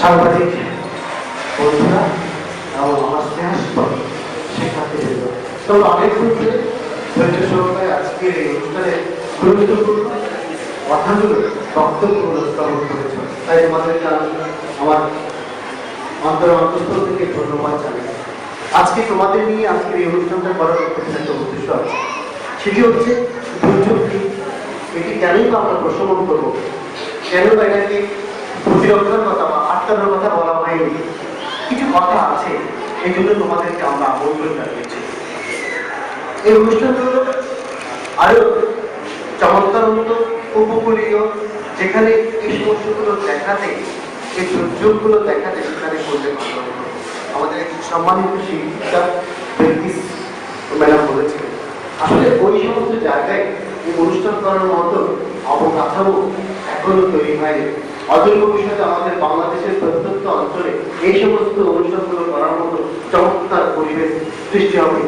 সাংবাদিক, বন্ধুরা এবং আমার স্নেহাস্পদ শিক্ষার্থীবৃন্দ তবে অনেকক্ষণ ধরে ধৈর্য সহকারে আজকের এই অনুষ্ঠানে গুরুত্বপূর্ণ কথাগুলো, বক্তব্যগুলো শ্রবণ করেছে। তাই তোমাদেরকে আমি আমার অন্তর অন্তঃস্থল থেকে ধন্যবাদ জানাই। আজকে তোমাদের নিয়ে আজকের এই অনুষ্ঠানটা করার একটা উদ্দেশ্য আছে। সেটি হচ্ছে দুর্যোগ কি এটি কেনই বা আমরা প্রশমন করব? কেন বা এটাকে প্রতিরক্ষার কথা বা আটকানোর কথা বলা হয়নি। কিছু কথা আছে, এই তোমাদেরকে আমরা আমন্ত্রণ জানিয়েছি। এই অনুষ্ঠানগুলো আরও চমৎকার মতো উপকূলীয়, যেখানে এই সমস্যাগুলো দেখাতে, এই দুর্যোগগুলো দেখাতে সেখানে ভালো আমাদের একটি সম্মানিত শিক্ষিকা বেলকিস ম্যাডাম বলেছিলেন, আসলে ওই সমস্ত জায়গায় এই অনুষ্ঠান করার মতো অবকাঠামো এখনও তৈরি হয়নি। অদূর ভবিষ্যতে আমাদের বাংলাদেশের প্রত্যন্ত অঞ্চলে এই সমস্ত অনুষ্ঠানগুলো করার মতো চমৎকার পরিবেশ সৃষ্টি হবে।